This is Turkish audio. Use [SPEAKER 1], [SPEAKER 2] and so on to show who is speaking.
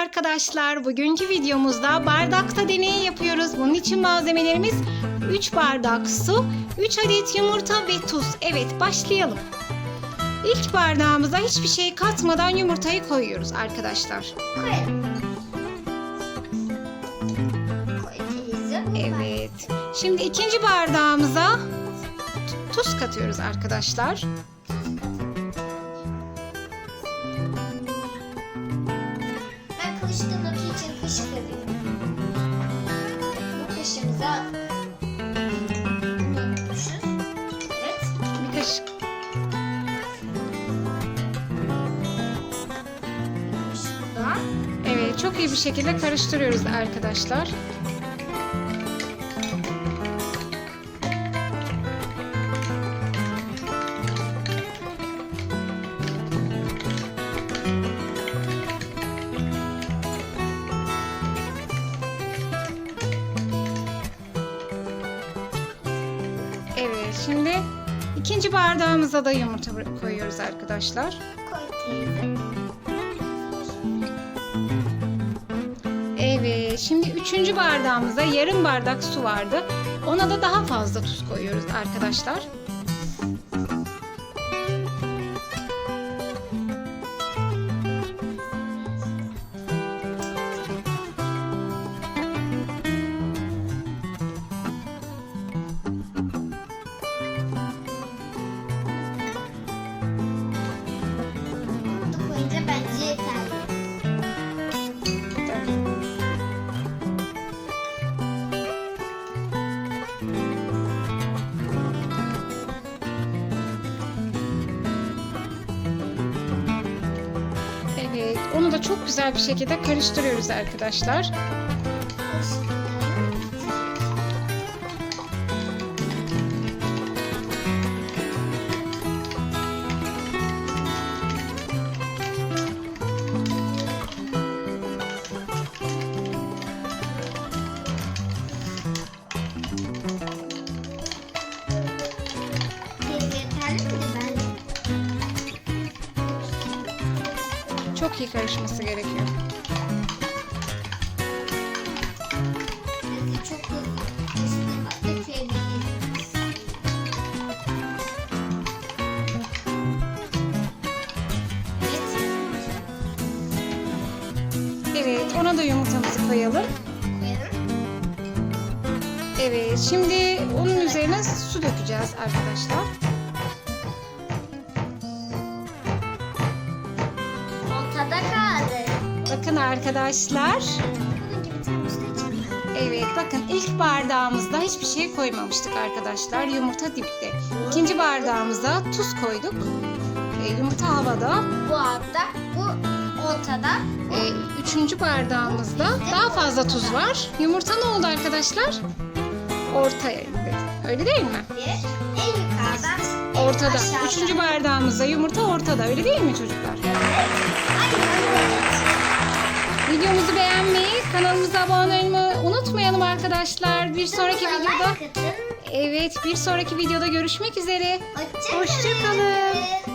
[SPEAKER 1] arkadaşlar. Bugünkü videomuzda bardakta deneyi yapıyoruz. Bunun için malzemelerimiz 3 bardak su, 3 adet yumurta ve tuz. Evet başlayalım. İlk bardağımıza hiçbir şey katmadan yumurtayı koyuyoruz arkadaşlar.
[SPEAKER 2] Koyalım.
[SPEAKER 1] Evet. Şimdi ikinci bardağımıza tuz katıyoruz arkadaşlar.
[SPEAKER 2] Ben karıştırmak için. Bu kaşığımıza unutmuşuz. Evet.
[SPEAKER 1] Bir kaşık. Evet çok iyi bir şekilde karıştırıyoruz arkadaşlar. Evet şimdi ikinci bardağımıza da yumurta koyuyoruz arkadaşlar. Evet, şimdi üçüncü bardağımıza yarım bardak su vardı. Ona da daha fazla tuz koyuyoruz arkadaşlar. Onu da çok güzel bir şekilde karıştırıyoruz arkadaşlar. Çok iyi karışması gerekiyor.
[SPEAKER 2] Evet.
[SPEAKER 1] Ona da yumurtamızı. Koyalım. Evet, şimdi onun üzerine su dökeceğiz arkadaşlar. Arkadaşlar. Evet, bakın ilk bardağımızda hiçbir şey koymamıştık arkadaşlar. Yumurta dipte. İkinci bardağımıza tuz koyduk. E, yumurta havada.
[SPEAKER 2] Bu altta, bu ortada.
[SPEAKER 1] E, üçüncü bardağımızda daha fazla tuz var. Yumurta ne oldu arkadaşlar? Ortaya indi. Öyle değil mi?
[SPEAKER 2] Bir, en yukarıdan en
[SPEAKER 1] Ortada.
[SPEAKER 2] aşağıdan.
[SPEAKER 1] Üçüncü bardağımızda yumurta ortada. Öyle değil mi çocuklar?
[SPEAKER 2] Aynen evet.
[SPEAKER 1] Videomuzu beğenmeyi, kanalımıza abone olmayı unutmayalım arkadaşlar. Bir sonraki videoda. Evet, bir sonraki videoda görüşmek üzere.
[SPEAKER 2] Hoşça
[SPEAKER 1] Hoşça
[SPEAKER 2] kalın.